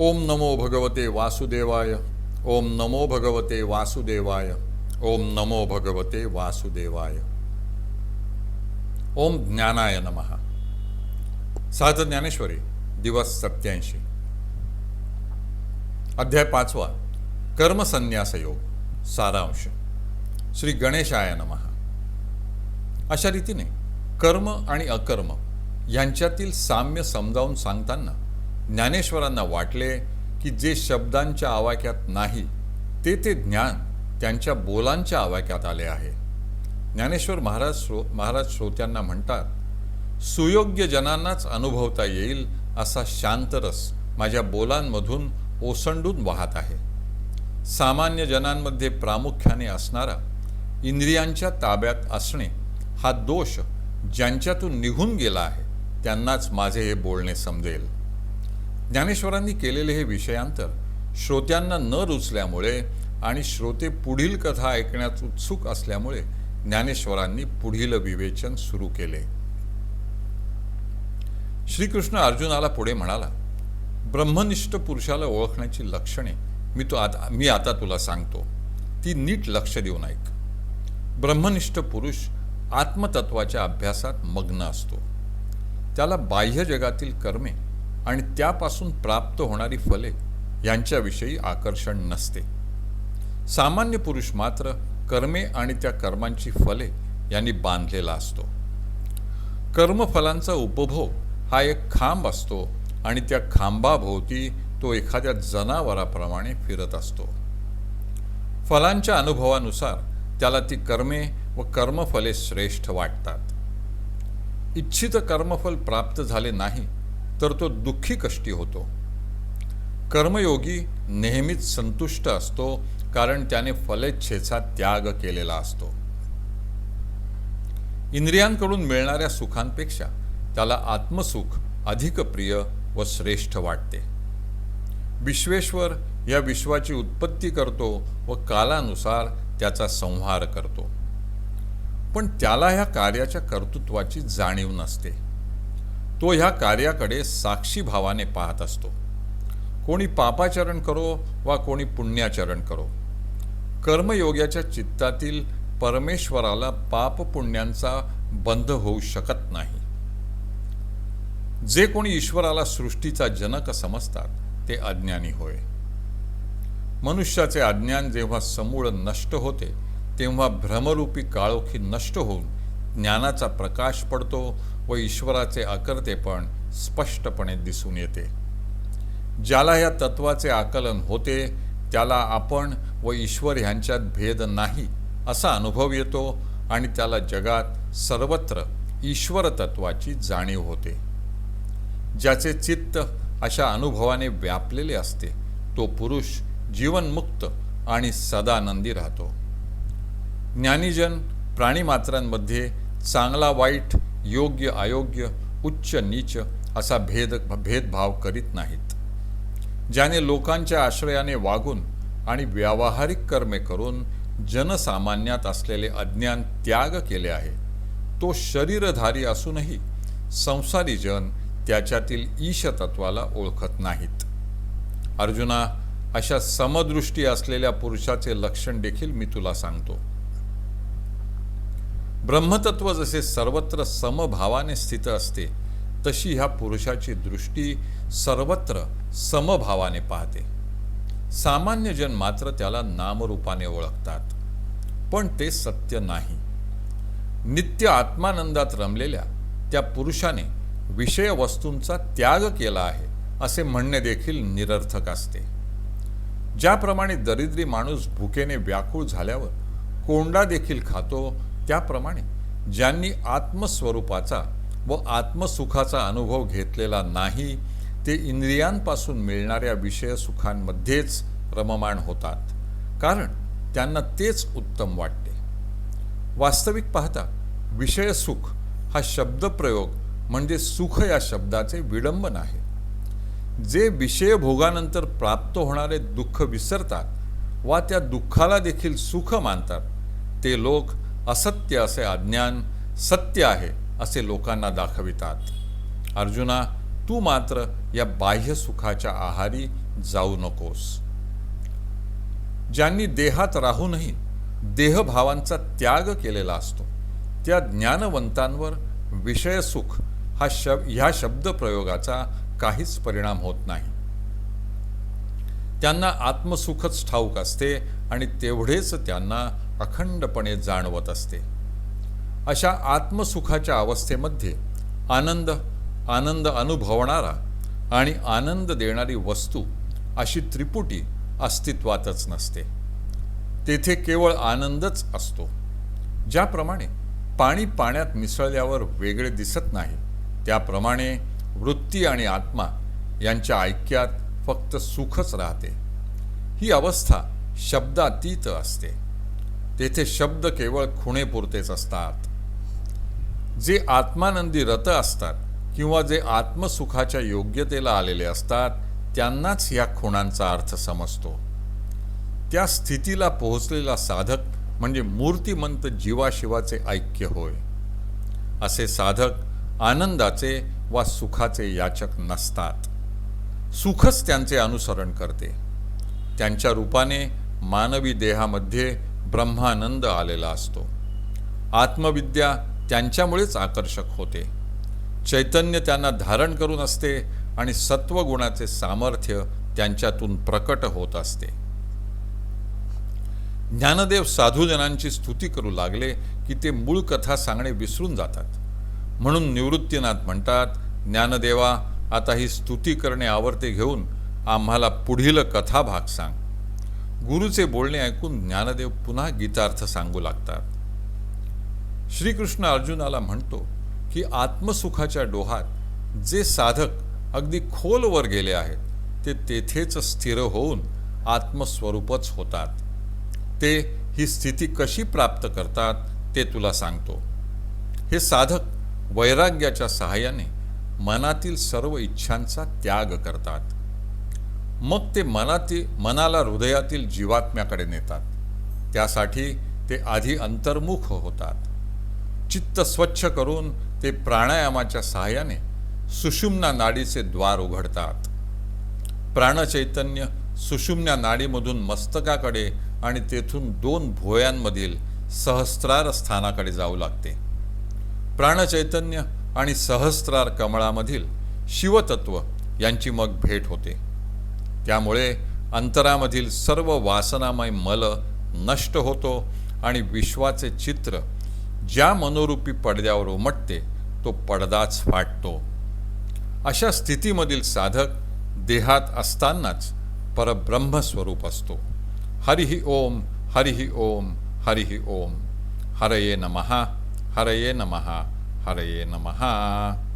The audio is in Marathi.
ओम नमो भगवते वासुदेवाय। ओम नमो भगवते वासुदेवाय। ओम नमो भगवते वासुदेवाय। ओम ज्ञानाय नमः। सात ज्ञानेश्वरी दिवस सत्याऐंशी। अध्याय पाचवा कर्मसन्यास योग सारांश। श्री गणेशाय नमः। अशा रीतीने कर्म आणि अकर्म यांच्यातील साम्य समजावून सांगताना ज्ञानेश्वरांना वाटले की जे शब्दांच्या आवाक्यात नाही ते ते ज्ञान त्यांच्या बोलांच्या आवाक्यात आले आहे. ज्ञानेश्वर महाराज श्रो महाराज श्रोत्यांना म्हणतात सुयोग्य जनांनाच अनुभवता येईल असा शांतरस माझ्या बोलांमधून ओसंडून वाहत आहे. सामान्य जनांमध्ये प्रामुख्याने असणारा इंद्रियांच्या ताब्यात असणे हा दोष ज्यांच्यातून निघून गेला आहे त्यांनाच माझे हे बोलणे समजेल. ज्ञानेश्वरांनी केलेले हे विषयांतर श्रोत्यांना न रुचल्यामुळे आणि श्रोते पुढील कथा ऐकण्यात उत्सुक असल्यामुळे ज्ञानेश्वरांनी पुढील विवेचन सुरू केले. श्रीकृष्ण अर्जुनाला पुढे म्हणाला ब्रह्मनिष्ठ पुरुषाला ओळखण्याची लक्षणे मी तो आता मी आता तुला सांगतो. ती नीट लक्ष देऊन ऐक. ब्रह्मनिष्ठ पुरुष आत्मतत्वाच्या अभ्यासात मग्न असतो. त्याला बाह्य जगातील कर्मे आणि त्यापासून प्राप्त होणारी फले यांच्याविषयी आकर्षण नसते. सामान्य पुरुष मात्र कर्मे आणि त्या कर्मांची फले यांनी बांधलेला असतो. कर्मफलांचा उपभोग हा एक खांब असतो आणि त्या खांबाभोवती तो एखाद्या जनावराप्रमाणे फिरत असतो. फलांच्या अनुभवानुसार त्याला ती कर्मे व कर्मफले श्रेष्ठ वाटतात. इच्छित कर्मफल प्राप्त झाले नाही तर तो दुःखी कष्टी होतो. कर्मयोगी नेहमीच संतुष्ट असतो कारण त्याने फलेच्छेचा त्याग केलेला असतो. इंद्रियांकडून मिळणाऱ्या सुखांपेक्षा त्याला आत्मसुख अधिक प्रिय व श्रेष्ठ वाटते. विश्वेश्वर या विश्वाची उत्पत्ती करतो व कालानुसार त्याचा संहार करतो. पण त्याला ह्या कार्याच्या कर्तृत्वाची जाणीव नसते. तो ह्या कार्याकडे साक्षी भावाने पाहत असतो. कोणी पापाचरण करो वा कोणी पुण्याचरण करो. कर्मयोग्याच्या चित्तातील परमेश्वराला पाप पुण्यांचा बंध होऊ शकत नाही. जे कोणी ईश्वराला सृष्टीचा जनक समजतात ते अज्ञानी होय. मनुष्याचे अज्ञान जेव्हा समूळ नष्ट होते तेव्हा भ्रमरूपी काळोखी नष्ट होऊन ज्ञानाचा प्रकाश पडतो व ईश्वराचे अकर्तेपण स्पष्टपणे दिसून येते. ज्याला या तत्वाचे आकलन होते त्याला आपण व ईश्वर ह्यांच्यात भेद नाही असा अनुभव येतो आणि त्याला जगात सर्वत्र ईश्वर तत्वाची जाणीव होते. ज्याचे चित्त अशा अनुभवाने व्यापलेले असते तो पुरुष जीवनमुक्त आणि सदानंदी राहतो. ज्ञानीजन प्राणीमात्रांमध्ये चांगला वाईट योग्य अयोग्य उच्च नीच असा भेद भेदभाव करीत नाहीत. ज्याने लोकांच्या आश्रयाने वागून आणि व्यावहारिक कर्मे करून जनसामान्यात असलेले अज्ञान त्याग केले आहे तो शरीरधारी असूनही संसारी जन त्याच्यातील ईशतत्वाला ओळखत नाहीत. अर्जुना अशा समदृष्टी असलेल्या पुरुषाचे लक्षण देखील मी तुला सांगतो. ब्रह्मतत्व जसे सर्वत्र समभावाने स्थित असते तशी ह्या पुरुषाची दृष्टी सर्वत्र समभावाने पाहते. सामान्य जन मात्र त्याला नामरूपाने ओळखतात पण ते सत्य नाही. नित्य आत्मानंदात रमलेल्या त्या पुरुषाने विषय वस्तूंचा त्याग केला आहे असे म्हणणे देखील निरर्थक असते. ज्याप्रमाणे दरिद्री माणूस भुकेने व्याकुळ झाल्यावर कोंडा देखील खातो त्याप्रमाणे ज्यांनी आत्मस्वरूपाचा व आत्मसुखाचा अनुभव घेतलेला नाही ते इंद्रियांपासून मिळणाऱ्या विषय सुखांमध्येच रममाण होतात कारण त्यांना तेच उत्तम वाटते. वास्तविक पाहता विषयसुख हा शब्दप्रयोग म्हणजे सुख या शब्दाचे विडंबन आहे. जे विषय भोगानंतर प्राप्त होणारे दुःख विसरतात वा त्या दुःखाला देखील सुख मानतात ते लोक असत्य असे अज्ञान सत्य आहे असे लोकांना दाखवितात. अर्जुना तू मात्र या बाह्य सुखाच्या आहारी जाऊ नकोस. ज्यांनी देहात राहूनही देहभावांचा त्याग केलेला असतो त्या ज्ञानवंतांवर विषयसुख हा शब ह्या शब्दप्रयोगाचा काहीच परिणाम होत नाही. त्यांना आत्मसुखच ठाऊक असते आणि तेवढेच त्यांना अखंडपणे जाणवत असते. अशा आत्मसुखाच्या अवस्थेमध्ये आनंद आनंद अनुभवणारा आणि आनंद देणारी वस्तू अशी त्रिपुटी अस्तित्वातच नसते. तेथे केवळ आनंदच असतो. ज्याप्रमाणे पाणी पाण्यात मिसळल्यावर वेगळे दिसत नाही त्याप्रमाणे वृत्ती आणि आत्मा यांच्या ऐक्यात फक्त सुखच राहते. ही अवस्था शब्दातीत असते. तेथे शब्द केवळ खुणेपुरतेच असतात. जे आत्मानंदी रत असतात किंवा जे आत्मसुखाच्या योग्यतेला आलेले असतात त्यांनाच या खुणांचा अर्थ समजतो. त्या स्थितीला पोहोचलेला साधक म्हणजे मूर्तिमंत जीवाशिवाचे ऐक्य होय. असे साधक आनंदाचे वा सुखाचे याचक नसतात. सुखच त्यांचे अनुसरण करते. त्यांच्या रूपाने मानवी देहामध्ये ब्रह्मानंद आलेला असतो. आत्मविद्या त्यांच्यामुळेच आकर्षक होते. चैतन्य त्यांना धारण करून असते आणि सत्वगुणाचे सामर्थ्य त्यांच्यातून प्रकट होत असते. ज्ञानदेव साधूजनांची स्तुती करू लागले की ते मूळ कथा सांगणे विसरून जातात. म्हणून निवृत्तीनाथ म्हणतात ज्ञानदेवा आता ही स्तुती करणे आवडते घेऊन आम्हाला पुढील कथा भाग सांग. गुरुचे बोलणे ऐकून ज्ञानदेव पुन्हा गीतार्थ सांगू लागतात. श्रीकृष्ण अर्जुनाला म्हणतो की आत्मसुखाच्या डोहात जे साधक अगदी खोलवर गेले आहेत ते तेथेच स्थिर होऊन आत्मस्वरूपच होतात. ते ही स्थिती कशी प्राप्त करतात ते तुला सांगतो. हे साधक वैराग्याच्या सहाय्याने मनातील सर्व इच्छांचा त्याग करतात. मग ते मनातील मनाला हृदयातील जीवात्म्याकडे नेतात. त्यासाठी ते आधी अंतर्मुख होतात. चित्त स्वच्छ करून ते प्राणायामाच्या सहाय्याने सुषुम्ना नाडीचे द्वार उघडतात. प्राणचैतन्य सुषुम्ना नाडीमधून मस्तकाकडे आणि तेथून दोन भोयांमधील सहस्त्रार स्थानाकडे जाऊ लागते. प्राणचैतन्य आणि सहस्त्रार कमळामधील शिवतत्व यांची मग भेट होते. त्यामुळे अंतरामधील सर्व वासनामय मल नष्ट होतो आणि विश्वाचे चित्र ज्या मनोरूपी पडद्यावर उमटते तो पडदाच फाटतो. अशा स्थितीमधील साधक देहात असतानाच परब्रह्मस्वरूप असतो. हरिही ओम हरिही ओम हरिही ओम. हरये नमः हरये नमः हरये नमः.